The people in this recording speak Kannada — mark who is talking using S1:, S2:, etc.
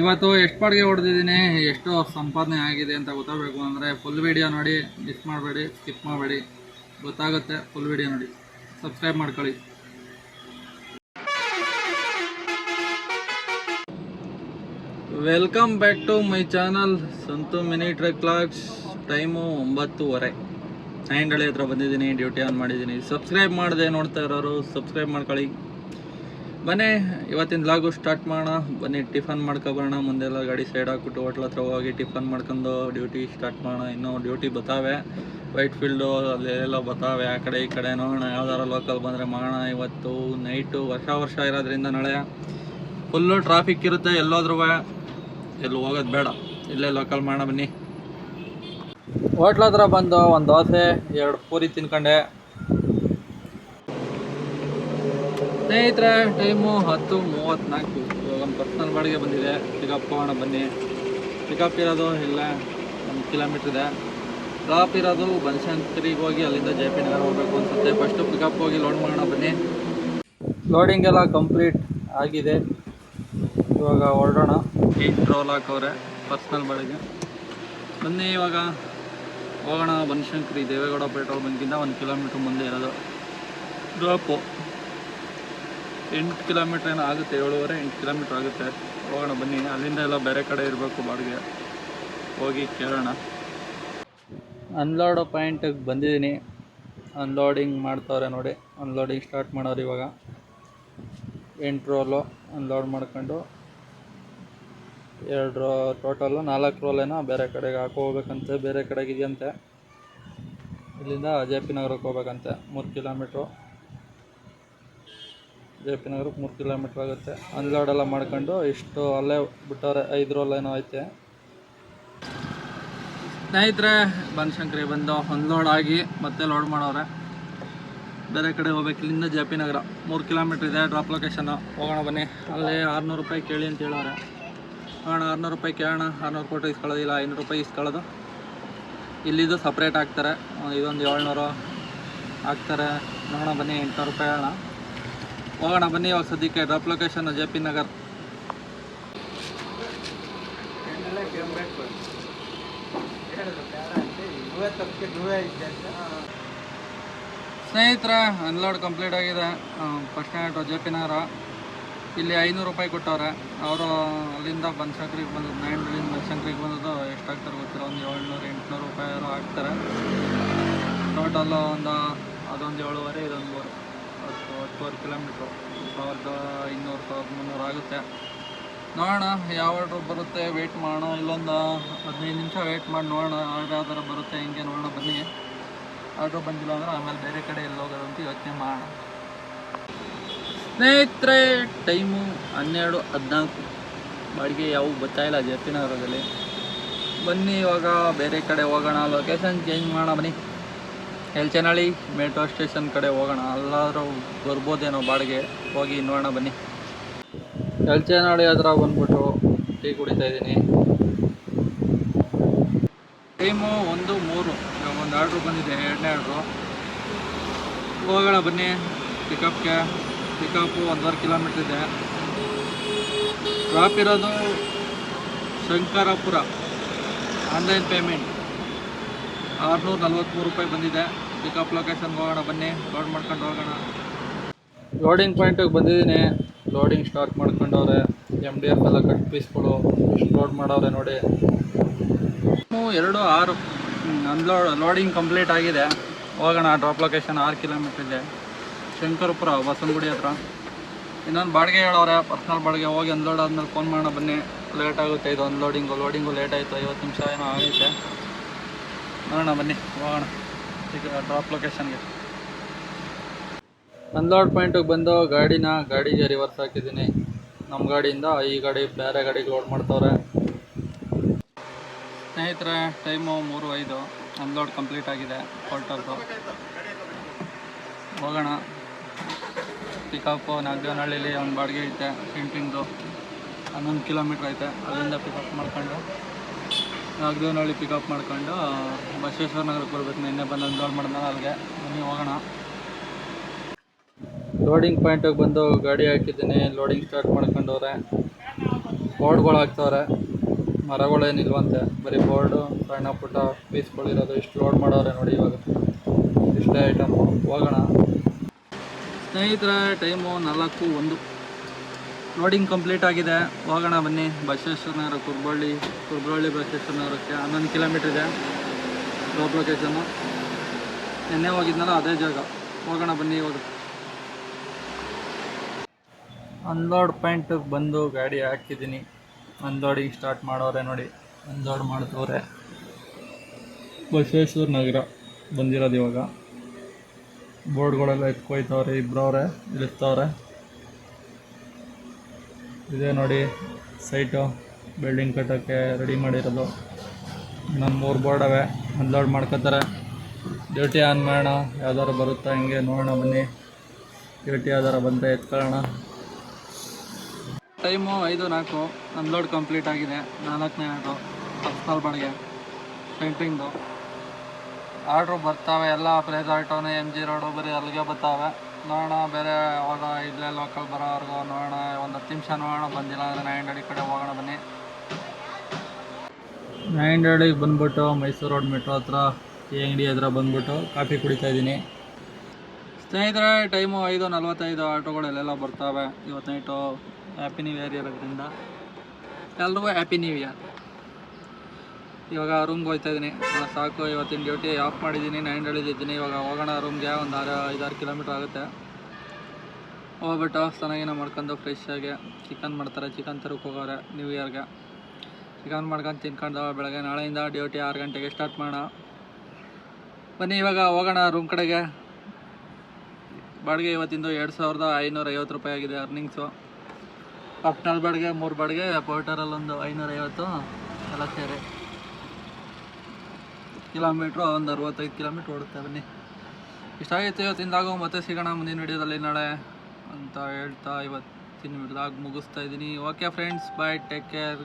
S1: ಇವತ್ತು ಎಷ್ಟು ಬಾಡಿಗೆ ಹೊಡೆದಿದ್ದೀನಿ? ಎಷ್ಟು ಸಂಪಾದನೆ ಆಗಿದೆ ಅಂತ ಗೊತ್ತಾಗಬೇಕು. ಅಂದರೆ ಫುಲ್ ವಿಡಿಯೋ ನೋಡಿ ಮಿಸ್ ಮಾಡಬೇಡಿ ಸ್ಕಿಪ್ ಮಾಡಬೇಡಿ. ಗೊತ್ತಾಗುತ್ತೆ ಫುಲ್ ವಿಡಿಯೋ ನೋಡಿ. ಸಬ್ಸ್ಕ್ರೈಬ್ ಮಾಡ್ಕೊಳ್ಳಿ. Welcome back to my channel Santhu mini truck clocks time ಒಂಬತ್ತುವರೆ. ನೈಂಡಳಿ ಹತ್ರ ಬಂದಿದ್ದೀನಿ ಡ್ಯೂಟಿ ಆನ್ ಮಾಡಿದ್ದೀನಿ. ಸಬ್ಸ್ಕ್ರೈಬ್ ಮಾಡಿದೆ ನೋಡ್ತಾ ಇರೋರು ಸಬ್ಸ್ಕ್ರೈಬ್ ಮಾಡ್ಕೊಳ್ಳಿ. ಬನ್ನಿ, ಇವತ್ತಿನ ಲಾಗು ಸ್ಟಾರ್ಟ್ ಮಾಡೋಣ. ಬನ್ನಿ, ಟಿಫನ್ ಮಾಡ್ಕೊಬರೋಣ ಮುಂದೆಲ್ಲ ಗಾಡಿ ಸೈಡ್ ಹಾಕ್ಬಿಟ್ಟು ಹೋಟ್ಲ್ ಹತ್ರ ಹೋಗಿ ಟಿಫನ್ ಮಾಡ್ಕೊಂಡು ಡ್ಯೂಟಿ ಸ್ಟಾರ್ಟ್ ಮಾಡೋಣ. ಇನ್ನೂ ಡ್ಯೂಟಿ ಬತ್ತಾವೆ. ವೈಟ್ ಫೀಲ್ಡು ಅಲ್ಲೆಲ್ಲ ಬತ್ತಾವೆ. ಆ ಕಡೆ ಈ ಕಡೆ ನೋಡೋಣ. ಯಾವ್ದಾರ ಲೋಕಲ್ ಬಂದರೆ ಮಾಡೋಣ. ಇವತ್ತು ನೈಟು ವರ್ಷ ವರ್ಷ ಇರೋದ್ರಿಂದ ನಾಳೆ. ಫುಲ್ಲು ಟ್ರಾಫಿಕ್ ಇರುತ್ತೆ ಎಲ್ಲೋದ್ರೂ. ಎಲ್ಲಿ ಹೋಗೋದು ಬೇಡ. ಇಲ್ಲೇ ಲೋಕಲ್ ಮಾಡೋಣ ಬನ್ನಿ. ಹೋಟ್ಲ್ ಹತ್ರ ಬಂದು ಒಂದು ದೋಸೆ, ಎರಡು ಪೂರಿ ತಿನ್ಕೊಂಡೆ. ಸ್ನೇಹಿತರೆ ಟೈಮು ಹತ್ತು ಮೂವತ್ತ್ನಾಲ್ಕು ಇವಾಗ ಒಂದು ಪರ್ಸ್ನಲ್ ಬಾಡಿಗೆ ಬಂದಿದೆ. ಪಿಕಪ್ ಹೋಗೋಣ ಬನ್ನಿ. ಪಿಕಪ್ ಇರೋದು ಇಲ್ಲ ಒಂದು ಕಿಲೋಮೀಟ್ರ್ ಇದೆ. ಡ್ರಾಪ್ ಇರೋದು ಬನಶಂಕರಿಗೆ ಹೋಗಿ ಅಲ್ಲಿಂದ ಜೆ ಪಿ ನಗರ ಹೋಗಬೇಕು ಅನ್ಸುತ್ತೆ. ಫಸ್ಟು ಪಿಕಪ್ ಹೋಗಿ ಲೋಡ್ ಮಾಡೋಣ ಬನ್ನಿ. ಲೋಡಿಂಗ್ ಎಲ್ಲ ಕಂಪ್ಲೀಟ್ ಆಗಿದೆ. ಇವಾಗ ಹೊರಡೋಣ. ಏಟ್ ರೋಲ್ ಹಾಕೋರೆ ಪರ್ಸ್ನಲ್ ಬಾಡಿಗೆ. ಬನ್ನಿ ಇವಾಗ. ಹೋಗೋಣ ಬನಶಂಕರಿ, ದೇವೇಗೌಡ ಪೆಟ್ರೋಲ್ ಬಂಕಿಂದ ಒಂದು ಕಿಲೋಮೀಟ್ರ್ ಮುಂದೆ ಇರೋದು. ಡ್ರಾಪು ಎಂಟು ಕಿಲೋಮೀಟ್ರ್ ಏನೋ ಆಗುತ್ತೆ, ಏಳುವರೆ ಎಂಟು ಕಿಲೋಮೀಟ್ರ್ ಆಗುತ್ತೆ. ಹೋಗೋಣ, ಬನ್ನಿ. ಅಲ್ಲಿಂದ ಎಲ್ಲ ಬೇರೆ ಕಡೆ ಇರಬೇಕು ಬಾಡಿಗೆ. ಹೋಗಿ ಕೇಳೋಣ. ಅನ್ಲೋಡ್ ಪಾಯಿಂಟಿಗೆ ಬಂದಿದ್ದೀನಿ. ಅನ್ಲೋಡಿಂಗ್ ಮಾಡ್ತವ್ರೆ ನೋಡಿ. ಅನ್ಲೋಡಿಂಗ್ ಸ್ಟಾರ್ಟ್ ಮಾಡೋರು ಇವಾಗ. ಎಂಟು ರೋಲು ಅನ್ಲೋಡ್ ಮಾಡ್ಕೊಂಡು, ಎರಡು ರೋ ಟೋಟಲು ನಾಲ್ಕು ರೋಲೇನೋ ಬೇರೆ ಕಡೆಗೆ ಹಾಕೋ ಬೇರೆ ಕಡೆಗೆ ಇದೆಯಂತೆ. ಇಲ್ಲಿಂದ ಜೆ ಪಿ ನಗರಕ್ಕೆ ಹೋಗ್ಬೇಕಂತೆ. ಮೂರು ಕಿಲೋಮೀಟ್ರು. ಜೆ ಪಿ ನಗರಕ್ಕೆ ಮೂರು ಕಿಲೋಮೀಟ್ರ್ ಆಗುತ್ತೆ. ಅನ್ಲೋಡ್ ಎಲ್ಲ ಮಾಡ್ಕೊಂಡು ಇಷ್ಟು ಅಲ್ಲೇ ಬಿಟ್ಟವ್ರೆ ಐದು ರೋಲ್ ಏನೋ ಐತೆ. ಸ್ನೇಹಿತರೆ, ಬನಶಂಕರಿ ಬಂದು ಅನ್ಲೋಡ್ ಆಗಿ ಮತ್ತೆ ಲೋಡ್ ಮಾಡೋರೆ. ಬೇರೆ ಕಡೆ ಹೋಗ್ಬೇಕು, ಇಲ್ಲಿಂದ ಜೆ ಪಿ ನಗರ. ಮೂರು ಕಿಲೋಮೀಟ್ರ್ ಇದೆ, ಡ್ರಾಪ್ ಲೊಕೇಶನ್. ಹೋಗೋಣ ಬನ್ನಿ. ಅಲ್ಲಿ ಆರುನೂರು ರೂಪಾಯಿ ಕೇಳಿ ಅಂತ ಹೇಳೋರೆ ಹೋಗೋಣ, ಆರುನೂರು ರೂಪಾಯಿ ಕೇಳೋಣ. ಆರುನೂರು ಕೊಟ್ಟು ಇಸ್ಕೊಳ್ಳೋದಿಲ್ಲ ಐನೂರು ರೂಪಾಯಿ ಇಸ್ಕೊಳ್ಳೋದು. ಇಲ್ಲಿದ್ದು ಸಪ್ರೇಟ್ ಹಾಕ್ತಾರೆ ಇದೊಂದು ಏಳ್ನೂರು ಹಾಕ್ತಾರೆ ನೋಡೋಣ ಬನ್ನಿ ಎಂಟುನೂರು ರೂಪಾಯಿ ಹೇಳೋಣ. ಹೋಗೋಣ, ಬನ್ನಿ ಇವಾಗ ಸದ್ಯಕ್ಕೆ. Drop location J P Nagar. ಸ್ನೇಹಿತರೆ ಅನ್ಲೋಡ್ ಕಂಪ್ಲೀಟ್ ಆಗಿದೆ. First stand J P Nagara ಇಲ್ಲಿ ಐನೂರು ರೂಪಾಯಿ ಕೊಟ್ಟವ್ರೆ. ಅವರು ಅಲ್ಲಿಂದ ಬನಶಂಕರಿಗೆ ಬಂದದ್ದು ನೈಂಡ್ಲಿಂದ ಬನಶಂಕರಿಗೆ ಬಂದದ್ದು ಎಷ್ಟಾಗ್ತಾರೆ ಗೊತ್ತಿಲ್ಲ. ಒಂದು ಏಳ್ನೂರು, ಎಂಟುನೂರು ರೂಪಾಯಿ ಹಾಕ್ತಾರೆ. ಟೋಟಲ್ ಒಂದು, ಅದೊಂದು ಏಳುವರೆ, ಇದೊಂದು ಮೂರು. ಹತ್ತು ಹತ್ತುವರೆ ಕಿಲೋಮೀಟ್ರು ಸಾವಿರದ ಇನ್ನೂರು, ಸಾವಿರದ ಮುನ್ನೂರು ಆಗುತ್ತೆ. ನೋಡೋಣ ಯಾವ ಬರುತ್ತೆ ವೆಯ್ಟ್ ಮಾಡೋಣ. ಇಲ್ಲೊಂದು ಹದಿನೈದು ನಿಮಿಷ ವೆಯ್ಟ್ ಮಾಡಿ ನೋಡೋಣ ಆರ್ಡ್ರ್ ಬರುತ್ತೆ, ಹಿಂಗೆ ನೋಡೋಣ, ಬನ್ನಿ. ಆರ್ಡ್ರ್ ಬಂದಿಲ್ಲ ಅಂದ್ರೆ ಆಮೇಲೆ ಬೇರೆ ಕಡೆ ಎಲ್ಲಿ ಹೋಗೋದಂತ ಯೋಚನೆ ಮಾಡೋಣ. ಸ್ನೇಹಿತರೆ ಟೈಮು ಹನ್ನೆರಡು ಹದಿನಾಲ್ಕು. ಬಾಡಿಗೆ ಯಾವ ಗೊತ್ತಾಯಿಲ್ಲ ಜೆ ಬನ್ನಿ ಇವಾಗ, ಬೇರೆ ಕಡೆ ಹೋಗೋಣ ಲೊಕೇಶನ್ ಚೇಂಜ್ ಮಾಡೋಣ, ಬನ್ನಿ. ಎಲ್ಚನಹಳ್ಳಿ ಮೆಟ್ರೋ ಸ್ಟೇಷನ್ ಕಡೆ ಹೋಗೋಣ. ಅಲ್ಲಾದರೂ ಬರ್ಬೋದೇನೋ ಬಾಡಿಗೆ. ಹೋಗಿ ನೋಡೋಣ, ಬನ್ನಿ. ಎಲ್ಚನಹಳ್ಳಿ ಹತ್ರ ಬಂದ್ಬಿಟ್ಟು ಟೀ ಕುಡಿತಾ ಇದ್ದೀನಿ. ಟೈಮು ಒಂದು, ಮೂರು. ಒಂದು ಆರ್ಡ್ರು ಬಂದಿದೆ, ಎರಡನೇ ಆರ್ಡ್ರು. ಹೋಗೋಣ ಬನ್ನಿ. ಪಿಕಪ್ಗೆ. ಪಿಕಪ್ಪು ಒಂದೂವರೆ ಕಿಲೋಮೀಟ್ರ್ ಇದೆ. ಡ್ರಾಪ್ ಇರೋದು ಶಂಕರಪುರ. Online payment. ಆರುನೂರ ನಲ್ವತ್ತ್ಮೂರು ರೂಪಾಯಿ ಬಂದಿದೆ. ಪಿಕಪ್ ಲೊಕೇಶನ್ ಹೋಗೋಣ ಬನ್ನಿ. ಲೋಡ್ ಮಾಡ್ಕೊಂಡು ಹೋಗೋಣ. ಲೋಡಿಂಗ್ ಪಾಯಿಂಟಿಗೆ ಬಂದಿದ್ದೀನಿ. ಲೋಡಿಂಗ್ ಸ್ಟಾರ್ಟ್ ಮಾಡ್ಕೊಂಡವ್ರೆ. ಎಂ ಡಿ ಎಫ್ ಎಲ್ಲ ಕಟ್ ಪೀಸ್ಗಳು ಇಷ್ಟು ಲೋಡ್ ಮಾಡವ್ರೆ ನೋಡಿ. ಎರಡು ಆರು ಅನ್ಲೋಡ್ ಲೋಡಿಂಗ್ ಕಂಪ್ಲೀಟ್ ಆಗಿದೆ. ಹೋಗೋಣ ಡ್ರಾಪ್ ಲೊಕೇಶನ್ ಆರು ಕಿಲೋಮೀಟ್ರ್ ಇದೆ. ಶಂಕರಪುರ ಬಸವನಗುಡಿ ಹತ್ರ. ಇನ್ನೊಂದು ಬಾಡಿಗೆ ಹೇಳೋರೆ ಪರ್ಸ್ನಲ್ ಬಾಡಿಗೆ ಹೋಗಿ ಅನ್ಲೋಡ್ ಆದ್ಮೇಲೆ ಫೋನ್ ಮಾಡೋಣ ಬನ್ನಿ. ಲೇಟ್ ಆಗುತ್ತೆ ಇದು ಅನ್ಲೋಡಿಂಗು ಲೋಡಿಂಗು ಲೇಟ್ ಆಯಿತು ಐವತ್ತು ನಿಮಿಷ ಏನೋ ಆಗೈತೆ ನೋಡೋಣ, ಬನ್ನಿ. ಹೋಗೋಣ. ಈಗ ಡ್ರಾಪ್ ಲೊಕೇಶನ್ಗೆ ಅನ್ಲೋಡ್ ಪಾಯಿಂಟಿಗೆ ಬಂದು ಗಾಡಿನ ಗಾಡಿಗೆ ರಿವರ್ಸ್ ಹಾಕಿದ್ದೀನಿ. ನಮ್ಮ ಗಾಡಿಯಿಂದ ಈ ಗಾಡಿ ಬೇರೆ ಗಾಡಿಗೆ ಲೋಡ್ ಮಾಡ್ತವ್ರೆ. ಸ್ನೇಹಿತರೆ ಟೈಮು ಮೂರು ಐದು ಅನ್ಲೋಡ್ ಕಂಪ್ಲೀಟ್ ಆಗಿದೆ ಹೊರಟದ್ದು ಹೋಗೋಣ. ಪಿಕಪ್ಪು ನಾಗದೇವನಹಳ್ಳಿಲಿ ಒಂದು ಬಾಡಿಗೆ ಐತೆ. ಸಿಂಟಿಂಗ್ದು ಹನ್ನೊಂದು ಕಿಲೋಮೀಟ್ರ್ ಐತೆ. ಅಲ್ಲಿಂದ ಪಿಕಪ್ ಮಾಡ್ಕೊಂಡು. ನಾಗದೇವನಹಳ್ಳಿ ಪಿಕಪ್ ಮಾಡ್ಕೊಂಡು ಬಸವೇಶ್ವರ ನಗರಕ್ಕೆ ಬರ್ಬೇಕು. ನಿನ್ನೆ ಬಂದು ಅನ್ಲೋಡ್ ಮಾಡಿದ್ನಲ್ಲ, ಅಲ್ಲಿಗೆ. ಮನೆ ಹೋಗೋಣ. ಲೋಡಿಂಗ್ ಪಾಯಿಂಟಿಗೆ ಬಂದು ಗಾಡಿ ಹಾಕಿದ್ದೀನಿ. Loading start ಮಾಡ್ಕೊಂಡವ್ರೆ. ಬೋರ್ಡ್ಗಳು ಹಾಕ್ತವ್ರೆ. ಮರಗಳೇನಿಲ್ವಂತೆ ಬರೀ ಬೋರ್ಡು, ಸಣ್ಣ ಪುಟ್ಟ ಪೀಸ್ಗಳಿರೋದು. ಇಷ್ಟು ಲೋಡ್ ಮಾಡೋರೆ ನೋಡಿ ಇವಾಗ. ಇಷ್ಟೇ ಐಟಮ್ ಹೋಗೋಣ. ಸ್ನೇಹಿತರೆ ಟೈಮು ನಾಲ್ಕು ಒಂದು. ಲೋಡಿಂಗ್ ಕಂಪ್ಲೀಟ್ ಆಗಿದೆ. ಹೋಗೋಣ ಬನ್ನಿ. ಬಸವೇಶ್ವರನಗರ ಕುರ್ಬಳ್ಳಿ ಕುರ್ಬಳ್ಳಿ ಬಸವೇಶ್ವರ ನಗರಕ್ಕೆ ಹನ್ನೊಂದು ಕಿಲೋಮೀಟ್ರ್ ಇದೆ. ಟಾಪ್ ಲೊಕೇಶನ್ನು ನಿನ್ನೆ ಹೋಗಿದ್ನಲ್ಲ, ಅದೇ ಜಾಗ. ಹೋಗೋಣ ಬನ್ನಿ ಇವಾಗ. ಅನ್ಲೋಡ್ ಪಾಯಿಂಟಿಗೆ ಬಂದು ಗಾಡಿ ಹಾಕಿದ್ದೀನಿ. ಅನ್ಲೋಡಿಂಗ್ ಸ್ಟಾರ್ಟ್ ಮಾಡೋರೆ ನೋಡಿ. ಅನ್ಲೋಡ್ ಮಾಡ್ತವ್ರೆ. ಬಸವೇಶ್ವರ ನಗರ ಬಂದಿರೋದು ಇವಾಗ. ಬೋರ್ಡ್ಗಳೆಲ್ಲ ಎತ್ಕೊಯ್ತವ್ರೆ ಇಬ್ಬರವ್ರೆ ಇಳಿಸ್ತವ್ರೆ ಇದೇ ನೋಡಿ, ಸೈಟು ಬಿಲ್ಡಿಂಗ್ ಕಟ್ಟೋಕ್ಕೆ ರೆಡಿ ಮಾಡಿರೋದು. ಇನ್ನೊಂದು ಮೂರು ಬೋರ್ಡ್ ಅವೆ ಅನ್ಲೋಡ್ ಮಾಡ್ಕೋತಾರೆ. ಡ್ಯೂಟಿ ಆನ್ ಮಾಡೋಣ ಯಾವ್ದಾರು ಬರುತ್ತಾ ಹಿಂಗೆ ನೋಡೋಣ ಬನ್ನಿ. ಡ್ಯೂಟಿ ಯಾವ್ದಾರು ಬಂದರೆ ಎತ್ಕೊಳ್ಳೋಣ. ಟೈಮು ಐದು ನಾಲ್ಕು ಅನ್ಲೋಡ್ ಕಂಪ್ಲೀಟ್ ಆಗಿದೆ. ನಾಲ್ಕನೇ ಆಟೋ ಪರ್ಸ್ನಲ್ ಬಾಡಿಗೆ ಪೇಂಟಿಂಗ್ದು ಆರ್ಡ್ರು ಬರ್ತಾವೆ, ಎಲ್ಲ ಪ್ರೈಸ್ ಆಟೋನೇ ಎಂ ಜಿ ರೋಡು ಬರೀ ಅಲ್ಲಿಗೆ ಬರ್ತಾವೆ. ನೋಡೋಣ ಬೇರೆ ಅವಾಗ ಇಲ್ಲೇ ಲೋಕಲ್ ಬರೋವರೆಗೂ ನೋಡೋಣ ಒಂದು ಹತ್ತು ನಿಮಿಷ ನೋಡೋಣ ಬಂದಿಲ್ಲ ಅಂದರೆ ನೈನ್ ಅಡಿ ಕಡೆ ಹೋಗೋಣ ಬನ್ನಿ. ನೈನ್ ಅಡಿಗೆ ಬಂದ್ಬಿಟ್ಟು ಮೈಸೂರು ರೋಡ್ ಮೆಟ್ರೋ ಹತ್ರ ಈ ಅಂಗಡಿ ಹತ್ರ ಬಂದ್ಬಿಟ್ಟು ಕಾಫಿ ಕುಡಿತಾ ಇದ್ದೀನಿ. ಸ್ನೇಹಿತರೆ ಟೈಮು ಐದು ನಲ್ವತ್ತೈದು ಆಟೋಗಳೆಲ್ಲ ಬರ್ತಾವೆ. ಇವತ್ತು ನೈಟು ಹ್ಯಾಪಿ ನ್ಯೂ ಇಯರ್ ಇರೋದ್ರಿಂದ. ಎಲ್ರಿಗೂ ಹ್ಯಾಪಿ ನ್ಯೂ ಇಯರ್ ಇವಾಗ ರೂಮ್ಗೆ ಹೋಗ್ತಾ ಇದ್ದೀನಿ. ಸಾಕು, ಇವತ್ತಿನ ಡ್ಯೂಟಿ ಆಫ್ ಮಾಡಿದ್ದೀನಿ ನೈನ್ ಇದ್ದೀನಿ. ಇವಾಗ ಹೋಗೋಣ ರೂಮ್ಗೆ ಒಂದು ಆರು, ಐದಾರು ಕಿಲೋಮೀಟ್ರ್ ಆಗುತ್ತೆ. ಹೋಗ್ಬಿಟ್ಟು ಚೆನ್ನಾಗಿನ ಮಾಡ್ಕೊಂಡು ಫ್ರೆಶ್ ಆಗಿ ಚಿಕನ್ ಮಾಡ್ತಾರೆ. ಚಿಕನ್ ತರಕ್ಕೆ ಹೋಗೋರೆ ನ್ಯೂ ಇಯರ್ಗೆ ಚಿಕನ್ ಮಾಡ್ಕೊಂಡು ತಿನ್ಕೊಂಡು ಬೆಳಗ್ಗೆ ನಾಳೆಯಿಂದ ಡ್ಯೂಟಿ ಆರು ಗಂಟೆಗೆ ಸ್ಟಾರ್ಟ್ ಮಾಡೋಣ. ಬನ್ನಿ, ಇವಾಗ ಹೋಗೋಣ ರೂಮ್ ಕಡೆಗೆ. ಬಾಡಿಗೆ ಇವತ್ತಿಂದು ಎರಡು ಸಾವಿರದ ಐನೂರ ಐವತ್ತು ರೂಪಾಯಿ ಆಗಿದೆ ಅರ್ನಿಂಗ್ಸು ಪರ್ಸ್ನಲ್ ಬಾಡಿಗೆ, ಮೂರು ಬಾಡಿಗೆ ಪೋರ್ಟರಲ್ಲಿ ಒಂದು ಐನೂರ ಐವತ್ತು, ಎಲ್ಲ ಸೇರಿ. ಕಿಲೋಮೀಟ್ರು ಒಂದು ಅರವತ್ತೈದು ಕಿಲೋಮೀಟ್ರ್ ಓಡುತ್ತೆ, ಬನ್ನಿ. ಇಷ್ಟಾಗಿತ್ತು ಇವತ್ತಿಂದಾಗು ಮತ್ತೆ ಸಿಗೋಣ ಮುಂದಿನ ವಿಡಿಯೋದಲ್ಲಿ ನಾಳೆ ಅಂತ ಹೇಳ್ತಾ ಇವತ್ತಿನ ವಿಡಿಯೋದಾಗ ಮುಗಿಸ್ತಾ ಇದ್ದೀನಿ. Okay friends bye take care